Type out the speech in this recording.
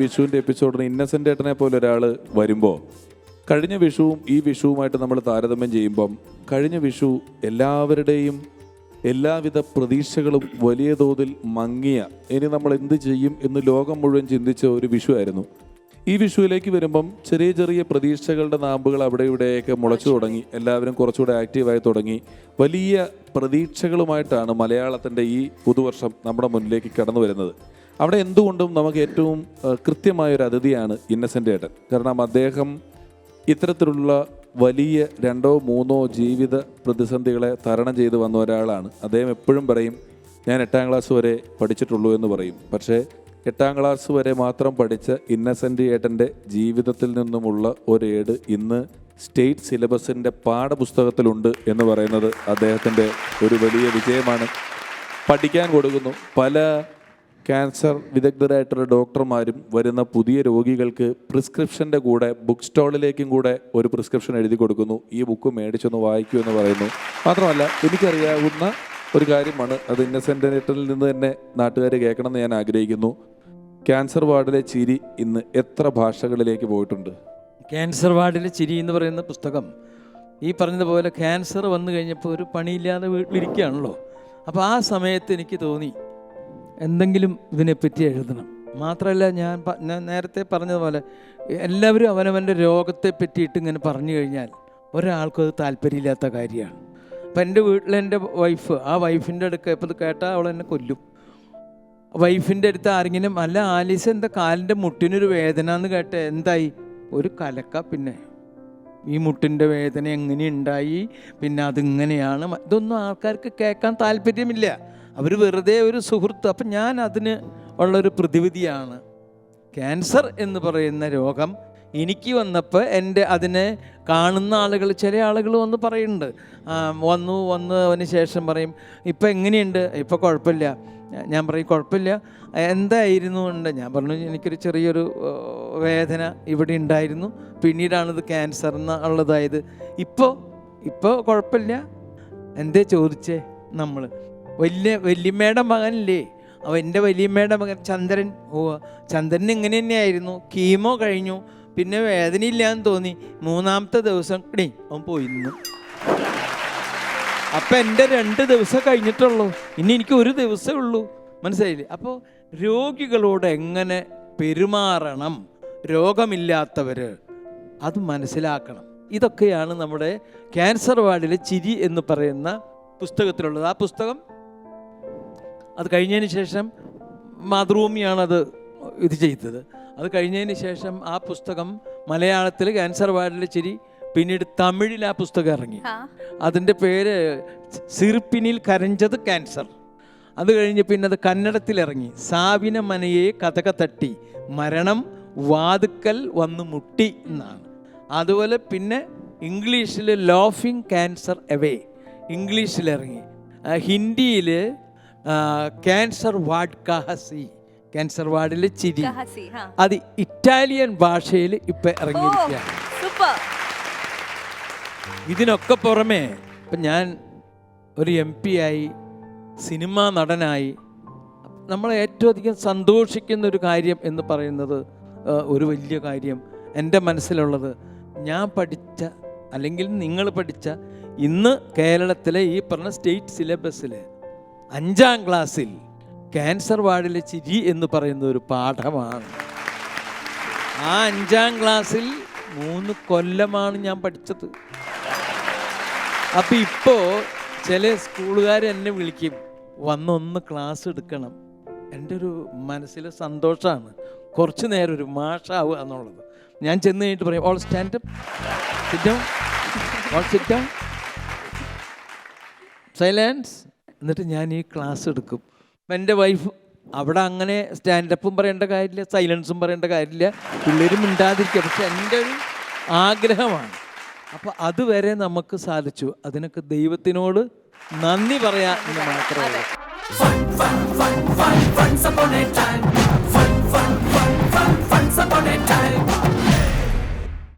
വിഷുവിന്റെ എപ്പിസോഡിന് ഇന്നസെന്റ് ഏട്ടനെ പോലെ ഒരാൾ വരുമ്പോൾ കഴിഞ്ഞ വിഷുവും ഈ വിഷുവുമായിട്ട് നമ്മൾ താരതമ്യം ചെയ്യുമ്പം കഴിഞ്ഞ വിഷു എല്ലാവരുടെയും എല്ലാവിധ പ്രതീക്ഷകളും വലിയ തോതിൽ മങ്ങിയ ഇനി നമ്മൾ എന്ത് ചെയ്യും എന്ന് ലോകം മുഴുവൻ ചിന്തിച്ച ഒരു വിഷു ആയിരുന്നു. ഈ വിഷുവിലേക്ക് വരുമ്പം ചെറിയ ചെറിയ പ്രതീക്ഷകളുടെ നാമ്പുകൾ അവിടെ ഇവിടെയൊക്കെ മുളച്ചു തുടങ്ങി എല്ലാവരും കുറച്ചുകൂടെ ആക്റ്റീവായി തുടങ്ങി. വലിയ പ്രതീക്ഷകളുമായിട്ടാണ് മലയാളത്തിന്റെ ഈ പുതുവർഷം നമ്മുടെ മുന്നിലേക്ക് കടന്നു വരുന്നത്. അവിടെ എന്തുകൊണ്ടും നമുക്ക് ഏറ്റവും കൃത്യമായൊരു അതിഥിയാണ് ഇന്നസെന്റ് ഏട്ടൻ. കാരണം അദ്ദേഹം ഇത്തരത്തിലുള്ള വലിയ രണ്ടോ മൂന്നോ ജീവിത പ്രതിസന്ധികളെ തരണം ചെയ്ത് വന്ന ഒരാളാണ്. അദ്ദേഹം എപ്പോഴും പറയും ഞാൻ എട്ടാം ക്ലാസ് വരെ പഠിച്ചിട്ടുള്ളൂ എന്ന് പറയും. പക്ഷേ എട്ടാം ക്ലാസ് വരെ മാത്രം പഠിച്ച ഇന്നസെന്റ് ഏട്ടന്റെ ജീവിതത്തിൽ നിന്നുമുള്ള ഒരു ഏട് ഇന്ന് സ്റ്റേറ്റ് സിലബസിന്റെ പാഠപുസ്തകത്തിലുണ്ട് എന്ന് പറയുന്നത് അദ്ദേഹത്തിന്റെ ഒരു വലിയ വിജയമാണ്. പഠിക്കാൻ കൊടുക്കുന്നു. പല ക്യാൻസർ വിദഗ്ധരായിട്ടുള്ള ഡോക്ടർമാരും വരുന്ന പുതിയ രോഗികൾക്ക് പ്രിസ്ക്രിപ്ഷന്റെ കൂടെ ബുക്ക് സ്റ്റാളിലേക്കും കൂടെ ഒരു പ്രിസ്ക്രിപ്ഷൻ എഴുതി കൊടുക്കുന്നു. ഈ ബുക്ക് മേടിച്ചൊന്ന് വായിക്കൂ എന്ന് പറയുന്നു. മാത്രമല്ല എനിക്കറിയാവുന്ന ഒരു കാര്യമാണ്. അത് ഇന്നസെന്റിൽ നിന്ന് തന്നെ നാട്ടുകാർ കേൾക്കണമെന്ന് ഞാൻ ആഗ്രഹിക്കുന്നു. ക്യാൻസർ വാർഡിലെ ചിരി ഇന്ന് എത്ര ഭാഷകളിലേക്ക് പോയിട്ടുണ്ട്? ക്യാൻസർ വാർഡിലെ ചിരി എന്ന് പറയുന്ന പുസ്തകം ഈ പറഞ്ഞതുപോലെ ക്യാൻസർ വന്നു കഴിഞ്ഞപ്പോൾ ഒരു പണിയില്ലാതെ വീട്ടിലിരിക്കുകയാണല്ലോ അപ്പോൾ ആ സമയത്ത് എനിക്ക് തോന്നി എന്തെങ്കിലും ഇതിനെപ്പറ്റി എഴുതണം. മാത്രമല്ല ഞാൻ ഞാൻ നേരത്തെ പറഞ്ഞതുപോലെ എല്ലാവരും അവനവന്റെ രോഗത്തെ പറ്റിയിട്ട് ഇങ്ങനെ പറഞ്ഞു കഴിഞ്ഞാൽ ഒരാൾക്കും അത് താല്പര്യമില്ലാത്ത കാര്യമാണ്. അപ്പം എന്റെ വീട്ടിലെന്റെ വൈഫ് ആ വൈഫിന്റെ അടുക്ക ഇപ്പോൾ ഇത് കേട്ടാൽ അവൾ എന്നെ കൊല്ലും. വൈഫിന്റെ അടുത്ത് ആരെങ്കിലും അല്ല ആലീസ് എന്താ കാലിന്റെ മുട്ടിനൊരു വേദന എന്ന് കേട്ടെ എന്തായി? ഒരു കലക്ക പിന്നെ. ഈ മുട്ടിന്റെ വേദന എങ്ങനെ ഉണ്ടായി പിന്നെ അതിങ്ങനെയാണ്. ഇതൊന്നും ആൾക്കാർക്ക് കേൾക്കാൻ താല്പര്യമില്ല. അവർ വെറുതെ ഒരു സുഹൃത്ത്. അപ്പം ഞാൻ അതിന് ഉള്ളൊരു പ്രതിവിധിയാണ്. ക്യാൻസർ എന്ന് പറയുന്ന രോഗം എനിക്ക് വന്നപ്പോൾ എന്റെ അതിനെ കാണുന്ന ആളുകൾ ചില ആളുകൾ വന്ന് പറയുന്നുണ്ട്. വന്നു വന്നതിന് ശേഷം പറയും ഇപ്പം എങ്ങനെയുണ്ട്? ഇപ്പം കുഴപ്പമില്ല. ഞാൻ പറയും കുഴപ്പമില്ല. എന്തായിരുന്നു ഉണ്ട് ഞാൻ പറഞ്ഞു എനിക്കൊരു ചെറിയൊരു വേദന ഇവിടെ ഉണ്ടായിരുന്നു. പിന്നീടാണിത് ക്യാൻസർ എന്നുള്ളതായത് ഇപ്പോൾ ഇപ്പോൾ കുഴപ്പമില്ല. എന്തേ ചോദിച്ചേ നമ്മൾ വലിയ വല്യമ്മയുടെ മകനില്ലേ? അവ എന്റെ വല്യമ്മയുടെ മകൻ ചന്ദ്രൻ ഓ ചന്ദ്രൻ ഇങ്ങനെ തന്നെയായിരുന്നു. കീമോ കഴിഞ്ഞു. പിന്നെ വേദനയില്ലാന്ന് തോന്നി. മൂന്നാമത്തെ ദിവസം ഡേ അവൻ പോയിരുന്നു അപ്പം എന്റെ രണ്ട് ദിവസം കഴിഞ്ഞിട്ടുള്ളൂ. ഇനി എനിക്ക് ഒരു ദിവസമേ ഉള്ളൂ. മനസ്സിലായില്ലേ? അപ്പോൾ രോഗികളോട് എങ്ങനെ പെരുമാറണം? രോഗമില്ലാത്തവർ അത് മനസ്സിലാക്കണം. ഇതൊക്കെയാണ് നമ്മുടെ ക്യാൻസർ വാർഡിലെ ചിരി എന്ന് പറയുന്ന പുസ്തകത്തിലുള്ളത്. ആ പുസ്തകം അത് കഴിഞ്ഞതിന് ശേഷം മാതൃഭൂമിയാണത് ഇത് ചെയ്തത്. അത് കഴിഞ്ഞതിന് ശേഷം ആ പുസ്തകം മലയാളത്തിൽ ക്യാൻസർ വാർഡിലെ ചിരി പിന്നീട് തമിഴിൽ ആ പുസ്തകം ഇറങ്ങി. അതിന്റെ പേര് സിറിപ്പിനിൽ കരഞ്ചത് ക്യാൻസർ. അത് കഴിഞ്ഞ് പിന്നെ അത് കന്നഡത്തിൽ ഇറങ്ങി. സാവിന മനയെ കഥക തട്ടി. മരണം വാതുക്കൽ വന്ന് മുട്ടി എന്നാണ്. അതുപോലെ പിന്നെ ഇംഗ്ലീഷിൽ ലോഫിംഗ് ക്യാൻസർ എവേ ഇംഗ്ലീഷിൽ ഇറങ്ങി. ഹിന്ദിയിൽ ക്യാൻസർ വാർഡ് കഹസി. ക്യാൻസർ വാർഡിൽ ചിരി. അത് ഇറ്റാലിയൻ ഭാഷയിൽ ഇപ്പം ഇറങ്ങിയിരിക്കുകയാണ്. ഇതിനൊക്കെ പുറമേ ഇപ്പം ഞാൻ ഒരു എം പി ആയി സിനിമാ നടനായി നമ്മളെ ഏറ്റവും അധികം സന്തോഷിക്കുന്ന ഒരു കാര്യം എന്ന് പറയുന്നത് ഒരു വലിയ കാര്യം. എന്റെ മനസ്സിലുള്ളത് ഞാൻ പഠിച്ച അല്ലെങ്കിൽ നിങ്ങൾ പഠിച്ച ഇന്ന് കേരളത്തിലെ ഈ പറഞ്ഞ സ്റ്റേറ്റ് സിലബസിൽ അഞ്ചാം ക്ലാസ്സിൽ ക്യാൻസർ വാർഡിലെ ചിരി എന്ന് പറയുന്ന ഒരു പാഠമാണ്. ആ അഞ്ചാം ക്ലാസ്സിൽ മൂന്ന് കൊല്ലമാണ് ഞാൻ പഠിച്ചത്. അപ്പൊ ഇപ്പോ ചില സ്കൂളുകാർ എന്നെ വിളിക്കും വന്നൊന്ന് ക്ലാസ് എടുക്കണം. എന്റെ ഒരു മനസ്സിലെ സന്തോഷമാണ് കുറച്ച് നേരം ഒരു മാഷാവുക എന്നുള്ളത്. ഞാൻ ചെന്ന് കഴിഞ്ഞിട്ട് പറയും ഓൾ സ്റ്റാൻഡ് സിറ്റ് സൈലൻസ് എന്നിട്ട് ഞാൻ ഈ ക്ലാസ് എടുക്കും. എന്റെ വൈഫ് അവിടെ അങ്ങനെ സ്റ്റാൻഡപ്പും പറയേണ്ട കാര്യമില്ല സൈലൻസും പറയേണ്ട കാര്യമില്ല. പിള്ളേരും മിണ്ടാതിരിക്കുക. പക്ഷെ എന്റെ ഒരു ആഗ്രഹമാണ്. അപ്പോൾ അതുവരെ നമുക്ക് സാധിച്ചു അതിനൊക്കെ ദൈവത്തിനോട് നന്ദി പറയാൻ എന്ന് മാത്രമേ ഉള്ളൂ.